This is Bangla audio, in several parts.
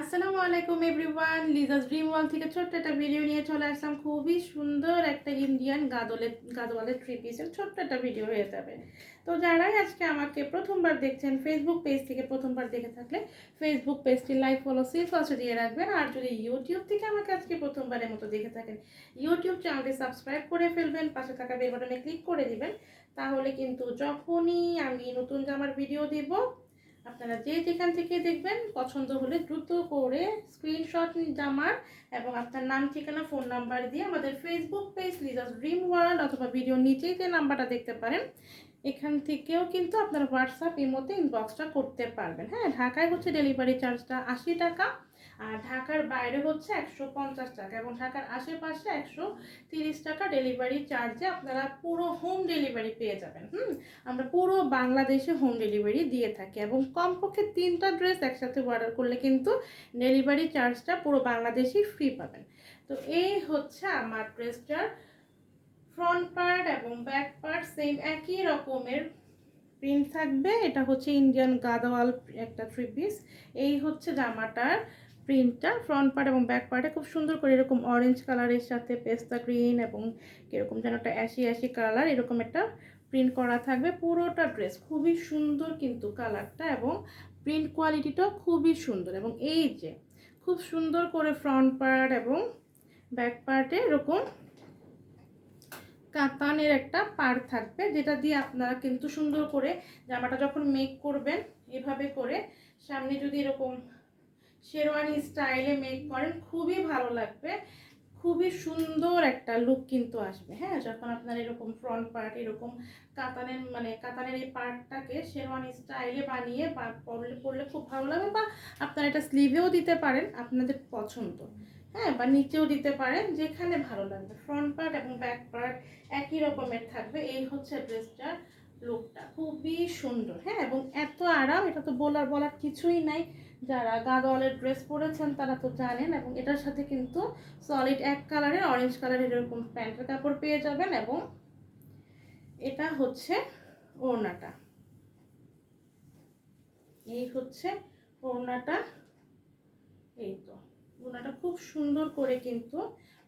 আসসালামু আলাইকুম এভরিওয়ান লিজাস ড্রিম ওয়াল থেকে ছোট্ট একটা ভিডিও নিয়ে চলে আসলাম। খুবই সুন্দর একটা ইন্ডিয়ান গাদলের গাদওয়ালের থ্রি পিসের ছোট্ট একটা ভিডিও হয়ে যাবে। তো যারাই আজকে আমাকে প্রথমবার দেখছেন ফেসবুক পেজ থেকে প্রথমবার দেখে থাকলে ফেসবুক পেজটি লাইক ফলো সেভ পাশে দিয়ে রাখবেন। আর যদি ইউটিউব থেকে আমাকে আজকে প্রথমবারের মতো দেখে থাকেন ইউটিউব চ্যানেলটি সাবস্ক্রাইব করে ফেলবেন, পাশে থাকা বেল বাটনে ক্লিক করে দিবেন, তাহলে কিন্তু যখনই আমি নতুন জামার ভিডিও দিব আপনারা যে যেখান থেকে দেখবেন, পছন্দ হলে দ্রুত করে স্ক্রিনশট জামার এবং আপনার নাম, ঠিকানা ফোন নাম্বার দিয়ে আমাদের Facebook page Liza's Dream World অথবা ভিডিও নিচেই যে নাম্বারটা দেখতে পারেন, এখান থেকেও কিন্তু আপনার হোয়াটসঅ্যাপ এর ইমোতে ইনবক্সটা করতে পারবেন। হ্যাঁ ঢাকায় হচ্ছে ডেলিভারি চার্জটা আশি টাকা। আর ঢাকার বাইরে হচ্ছে একশো পঞ্চাশ টাকা এবং ঢাকার আশেপাশে একশো তিরিশ টাকা ডেলিভারি চার্জে আপনারা পুরো হোম ডেলিভারি পেয়ে যাবেন, হুম? আমরা পুরো বাংলাদেশে হোম ডেলিভারি দিয়ে থাকি এবং কমপক্ষে তিনটা ড্রেস একসাথে অর্ডার করলে কিন্তু ডেলিভারি চার্জটা পুরো বাংলাদেশেই ফ্রি পাবেন। তো এই হচ্ছে আমার ড্রেসটার ফ্রন্ট পার্ট এবং ব্যাক পার্ট সেম একই রকমের প্রিন্ট থাকবে। এটা হচ্ছে ইন্ডিয়ান গাদওয়াল একটা থ্রি পিস এই হচ্ছে জামাটার প্রিন্টটা ফ্রন্ট পার্ট এবং ব্যাক পার্টে খুব সুন্দর করে এরকম অরেঞ্জ কালারের সাথে পেস্তা গ্রিন এবং এরকম যেন একটা অ্যাশি অ্যাশি কালার এরকম একটা প্রিন্ট করা থাকবে। পুরোটা ড্রেস খুবই সুন্দর কিন্তু কালারটা এবং প্রিন্ট কোয়ালিটিটাও খুবই সুন্দর এবং এই যে খুব সুন্দর করে ফ্রন্ট পার্ট এবং ব্যাক পার্টে এরকম কাতানের একটা পার থাকবে, যেটা দিয়ে আপনারা কিন্তু সুন্দর করে জামাটা যখন মেক করবেন, এভাবে করে সামনে যদি এরকম শেরওয়ানি স্টাইলে মেক করেন, খুবই ভালো লাগবে। খুবই সুন্দর একটা লুক কিন্তু আসবে হ্যাঁ? যখন আপনার এরকম ফ্রন্ট পার্ট এরকম কাতানের মানে কাতানের এই পার্টটাকে শেরওয়ানি স্টাইলে বানিয়ে বা পরলে পরলে খুব ভালো লাগবে বা আপনারা এটা স্লিভেও দিতে পারেন আপনাদের পছন্দ হ্যাঁ? বা নিচেও দিতে পারেন, যেখানে ভালো লাগবে। ফ্রন্ট পার্ট এবং ব্যাক পার্ট একই রকমের থাকবে। এই হচ্ছে ড্রেসটার লুকটা খুবই সুন্দর হ্যাঁ? এবং এত আরাম, এটা তো বলার বলার কিছুই নাই। যারা গাদওয়ালের ড্রেস পরেছেন তারা তো জানেন এবং এটার সাথে কিন্তু সলিড এক কালারের অরেঞ্জ কালারের এরকম প্যান্টের কাপড় পেয়ে যাবেন এবং এটা হচ্ছে ওড়নাটা। এই হচ্ছে ওড়নাটা। এই তো, ওড়নাটা খুব সুন্দর করে কিন্তু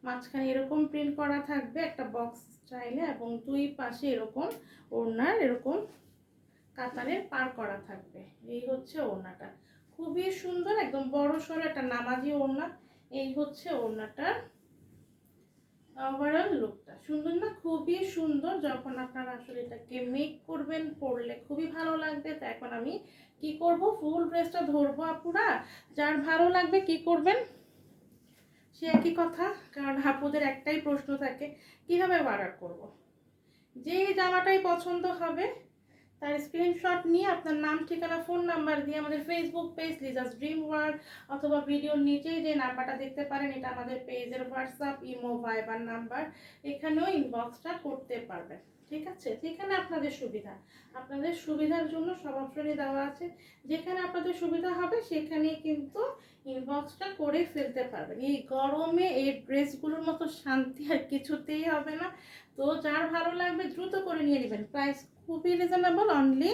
মাঝখানে এরকম প্রিন্ট করা থাকবে একটা বক্স স্টাইলে এবং দুই পাশে এরকম ওড়নার এরকম কাতানের পার করা থাকবে। এই হচ্ছে ওড়নাটা। খুবই সুন্দর, একদম বড় সড়ো একটা নামাজি ওড়না। এই হচ্ছে ওড়নাটার ওভারঅল লুকটা সুন্দর না? খুবই সুন্দর। যখন আপনারা আসলে এটাকে মেক করবেন, পরলে খুবই ভালো লাগবে। তো এখন আমি কি করব? ফুল ড্রেসটা ধরবো আপুরা। যার ভালো লাগবে কি করবেন? সে একই কথা, কারণ আপুদের একটাই প্রশ্ন থাকে, কীভাবে অর্ডার করব। যে জামাটাই পছন্দ হবে তার স্ক্রিনশট নিয়ে আপনার নাম, ঠিকানা ফোন নাম্বার দিয়ে আমাদের Facebook page Liza's Dream World অথবা ভিডিওর নিচেই যে নাম্বারটা দেখতে পারেন, এটা আমাদের পেজের হোয়াটসঅ্যাপ ইমো ভাইবার নাম্বার এখানেও ইনবক্সটা করতে পারবেন। ঠিক আছে? যেখানে আপনাদের সুবিধা। আপনাদের সুবিধার জন্য সব অপশনই দেওয়া আছে। যেখানে আপনাদের সুবিধা হবে সেখানে কিন্তু ইনবক্সটা করে ফেলতে পারবেন। এই গরমে এই ড্রেসগুলোর মতো শান্তি আর কিছুতেই হবে না। তো যার ভালো লাগবে দ্রুত করে নিয়ে নেবেন। প্রাইস খুবই রিজনেবল অনলি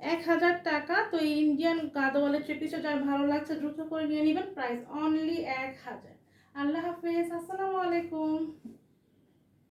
এক হাজার টাকা। তো ইন্ডিয়ান গাদওয়ালের ট্রিপিসও যার ভালো লাগছে দ্রুত করে নিয়ে নেবেন। প্রাইস অনলি এক হাজার। আল্লাহ হাফেজ, আসসালামু আলাইকুম।